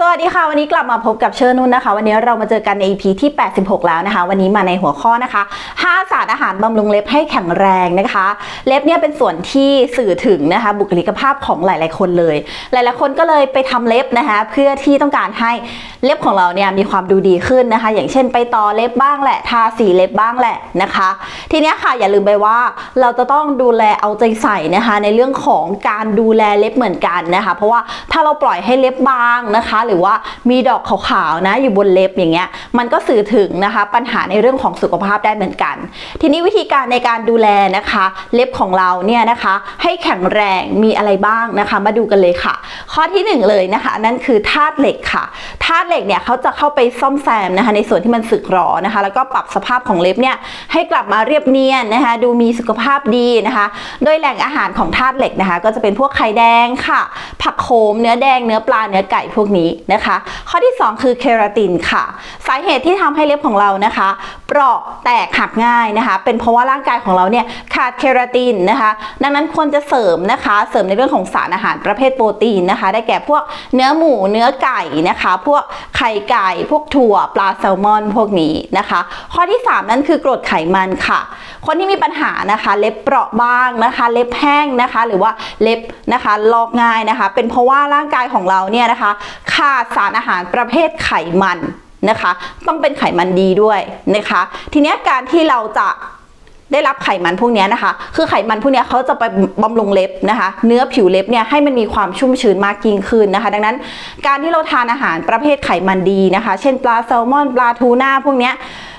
สวัสดีค่ะ วันนี้กลับมาพบกับเชอร์นุ่นนะคะ วันนี้เรามาเจอกันใน EP ที่ 86 แล้วนะคะ วันนี้มาในหัวข้อนะคะ 5 ศาสารอาหารบำรุงเล็บให้แข็งแรงนะคะ เล็บเนี่ยเป็นส่วนที่สื่อถึงนะคะ บุคลิกภาพของหลาย ๆ คนเลย หลาย ๆ คนก็เลยไปทำเล็บนะคะ เพื่อที่ต้องการให้เล็บของเราเนี่ยมีความดูดีขึ้นนะคะ อย่างเช่น ไปต่อเล็บบ้างแหละทาสีเล็บบ้างแหละนะคะ ทีนี้ค่ะอย่าลืมไปว่าเราจะต้องดูแลเอาใจใส่นะคะ ในเรื่องของการดูแลเล็บเหมือนกันนะคะ เพราะว่าถ้าเราปล่อยให้เล็บบางนะคะหรือว่ามีดอกขาวๆนะอยู่บนเล็บอย่างเงี้ยมันก็สื่อถึงนะคะ ปัญหาในเรื่องของสุขภาพได้เหมือนกัน ทีนี้วิธีการในการดูแลนะคะ เล็บของเราเนี่ยนะคะ ให้แข็งแรงมีอะไรบ้างนะคะ มาดูกันเลยค่ะ ข้อที่หนึ่งเลยนะคะ นั่นคือธาตุเหล็กค่ะธาตุเหล็กเนี่ยเขาจะเข้าไปซ่อมแซมนะคะ ในส่วนที่มันสึกหรอนะคะ แล้วก็ปรับสภาพของเล็บเนี่ยให้กลับมาเรียบเนียนนะคะ ดูมีสุขภาพดีนะคะ โดยแหล่งอาหารของธาตุเหล็กนะคะ ก็จะเป็นพวกไข่แดงค่ะ ผักโขมเนื้อแดงเนื้อปลาเนื้อไก่พวกนี้นะคะ ข้อที่ 2 คือเคราตินค่ะ สาเหตุที่ทำให้เล็บของเรานะคะเปราะแตกหักง่ายนะคะ เป็นเพราะว่าร่างกายของเราเนี่ยขาดเคราตินนะคะ ดังนั้นควรจะเสริมนะคะ เสริมในเรื่องของสารอาหารประเภทโปรตีนนะคะ ได้แก่พวกเนื้อหมูเนื้อไก่นะคะ พวกไข่ไก่ พวกถั่วปลาแซลมอนพวกนี้นะคะ ข้อที่ 3 นั่นคือกรดไขมันค่ะ คนที่มีปัญหานะคะเล็บเปราะบางนะคะ เล็บแห้งนะคะ หรือว่าเล็บนะคะลอกง่ายนะคะ เป็นเพราะว่าร่างกายของเราเนี่ยนะคะขาดสารอาหารประเภทไขมัน นะคะ ต้องเป็นไขมันดีด้วยนะคะ ทีนี้การที่เราจะได้รับไขมันพวกนี้นะคะ คือไขมันพวกนี้เขาจะไปบำรุงเล็บนะคะ เนื้อผิวเล็บเนี่ยให้มันมีความชุ่มชื้นมากยิ่งขึ้นนะคะ ดังนั้น การที่เราทานอาหารประเภทไขมันดีนะคะ เช่นปลาแซลมอนปลาทูน่าพวกนี้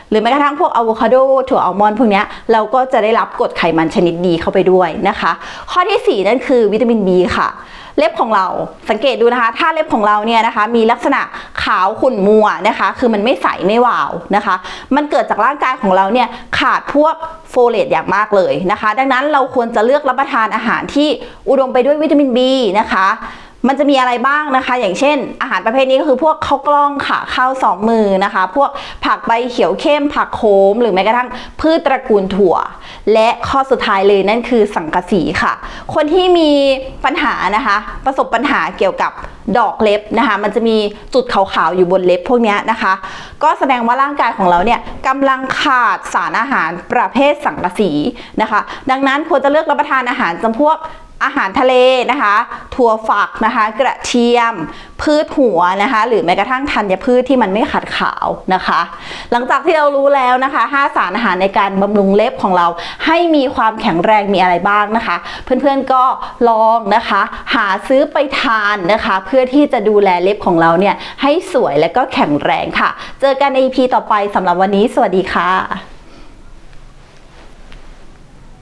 หรือแม้กระทั่งพวกอะโวคาโดถั่วอัลมอนด์พวกนี้เราก็จะได้รับกรดไขมันชนิดดีเข้าไปด้วยนะคะ ข้อที่ 4 นั่นคือวิตามิน B ค่ะเล็บของเราสังเกตดูนะคะ ถ้าเล็บของเราเนี่ยนะคะ มีลักษณะขาวขุ่นมัวนะคะ คือมันไม่ใสไม่วาวนะคะ มันเกิดจากร่างกายของเราเนี่ยขาดพวกโฟเลตอย่างมากเลยนะคะ ดังนั้นเราควรจะเลือกรับประทานอาหารที่อุดมไปด้วยวิตามิน B นะคะ มันจะมีอะไรบ้างนะคะ อย่างเช่น อาหารประเภทนี้ก็คือพวกข้าวกล้องค่ะข้าวสองมือนะคะ พวกผักใบเขียวเข้ม ผักโขมหรือแม้กระทั่งพืชตระกูลถั่ว และข้อสุดท้ายเลยนั่นคือสังกะสีค่ะ คนที่มีปัญหานะคะ ประสบปัญหาเกี่ยวกับดอกเล็บนะคะ มันจะมีจุดขาวๆอยู่บนเล็บพวกนี้นะคะ ก็แสดงว่าร่างกายของเราเนี่ยกำลังขาดสารอาหารประเภทสังกะสีนะคะ ดังนั้นควรจะเลือกรับประทานอาหารจำพวก อาหารทะเลนะคะ ถั่วฝักนะคะ กระเทียม พืชหัวนะคะ หรือแม้กระทั่งธัญพืชที่มันไม่ขัดขาวนะคะ หลังจากที่เรารู้แล้วนะคะ 5 สารอาหารในการบำรุงเล็บของเรา ให้มีความแข็งแรงมีอะไรบ้างนะคะ เพื่อนๆก็ลองนะคะ หาซื้อไปทานนะคะ เพื่อที่จะดูแลเล็บของเราเนี่ยให้สวยและก็แข็งแรงค่ะ เจอกันใน EP ต่อไปสำหรับวันนี้ สวัสดีค่ะ